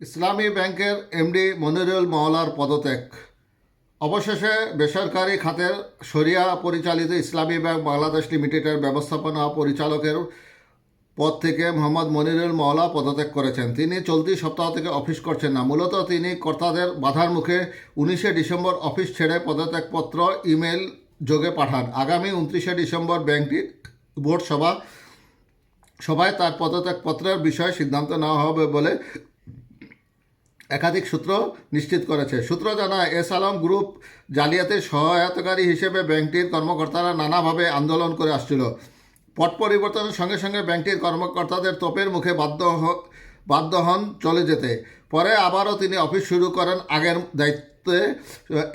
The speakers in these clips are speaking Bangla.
ইসলামী ব্যাংকের এমডি মনিরুল মাওলার পদত্যাগ। অবশেষে বেসরকারি খাতের শরিয়া পরিচালিত ইসলামী ব্যাংক বাংলাদেশ লিমিটেডের ব্যবস্থাপনা পরিচালকের পদ থেকে মোহাম্মদ মনিরুল মাওলা পদত্যাগ করেছেন। তিনি চলতি সপ্তাহ থেকে অফিস করছেন না। মূলত তিনি কর্তাদের বাধার মুখে উনিশে ডিসেম্বর অফিস ছেড়ে পদত্যাগপত্র ইমেল যোগে পাঠান। আগামী উনত্রিশে ডিসেম্বর ব্যাংকটির বোর্ড সভা, সভায় তার পদত্যাগপত্রের বিষয়ে সিদ্ধান্ত নেওয়া হবে বলে একাধিক সূত্র নিশ্চিত করেছে। সূত্র জানায় এস আলম গ্রুপ জালিয়াতির সহায়তাকারী হিসেবে ব্যাংকটির কর্মকর্তারা নানাভাবে আন্দোলন করে আসছিল। পট পরিবর্তনের সঙ্গে সঙ্গে ব্যাংকটির কর্মকর্তাদের তোপের মুখে বাধ্য বাধ্য হন চলে যেতে। পরে আবারও তিনি অফিস শুরু করেন আগের দায়িত্বে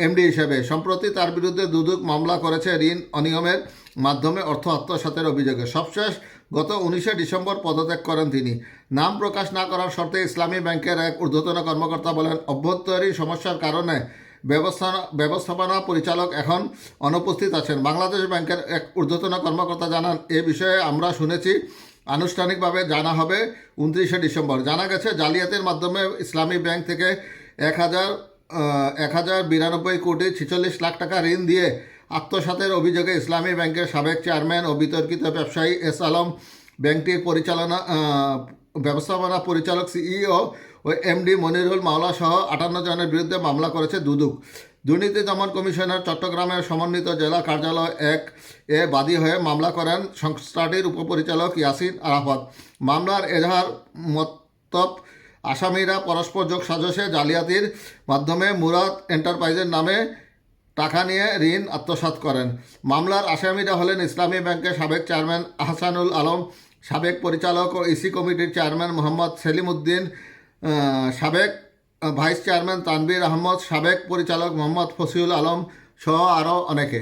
এমডি হিসেবে। সম্প্রতি তার বিরুদ্ধে দুদক মামলা করেছে ঋণ অনিয়মের মাধ্যমে অর্থ আত্মসাতের অভিযোগে। সবশেষ গত উনিশে ডিসেম্বর পদত্যাগ করেন তিনি। নাম প্রকাশ না করার শর্তে ইসলামী ব্যাংকের এক ঊর্ধ্বতন কর্মকর্তা বলেন, অভ্যন্তরীণ সমস্যার কারণে ব্যবস্থা ব্যবস্থাপনা পরিচালক এখন অনুপস্থিত আছেন। বাংলাদেশ ব্যাংকের এক ঊর্ধ্বতন কর্মকর্তা জানান, এ বিষয়ে আমরা শুনেছি আনুষ্ঠানিকভাবে জানা হবে উনত্রিশে ডিসেম্বর। জানা গেছে, জালিয়াতির মাধ্যমে ইসলামী ব্যাংক থেকে এক হাজার এক হাজার বিরানব্বই কোটি ছিচল্লিশ লাখ টাকা ঋণ দিয়ে আত্মসাতের অভিযোগে ইসলামী ব্যাংকের সাবেক চেয়ারম্যান ও বিতর্কিত ব্যবসায়ী এস আলম, ব্যাংকটির পরিচালনা ব্যবস্থাপনা পরিচালক, সিইও ও এমডি মনিরুল মাওলা সহ আটান্ন জনের বিরুদ্ধে মামলা করেছে দুদক। দুর্নীতি দমন কমিশনার চট্টগ্রামের সমন্বিত জেলা কার্যালয় এক এ বাদী হয়ে মামলা করেন সংস্থাটির উপপরিচালক ইয়াসিন আরাফাত। মামলার এজাহার মতব আসামিরা পরস্পর যোগ সাজসে জালিয়াতির মাধ্যমে মুরাদ এন্টারপ্রাইজের নামে টাকা নিয়ে ঋণ আত্মসাৎ করেন। মামলার আসামিরা হলেন ইসলামী ব্যাংকের সাবেক চেয়ারম্যান আহসানুল আলম, সাবেক পরিচালক ও ইসি কমিটির চেয়ারম্যান মোহাম্মদ সেলিম উদ্দিন সাবেক ভাইস চেয়ারম্যান তানবির আহমদ সাবেক পরিচালক মোহাম্মদ ফসিউল আলম সহ আরও অনেকে।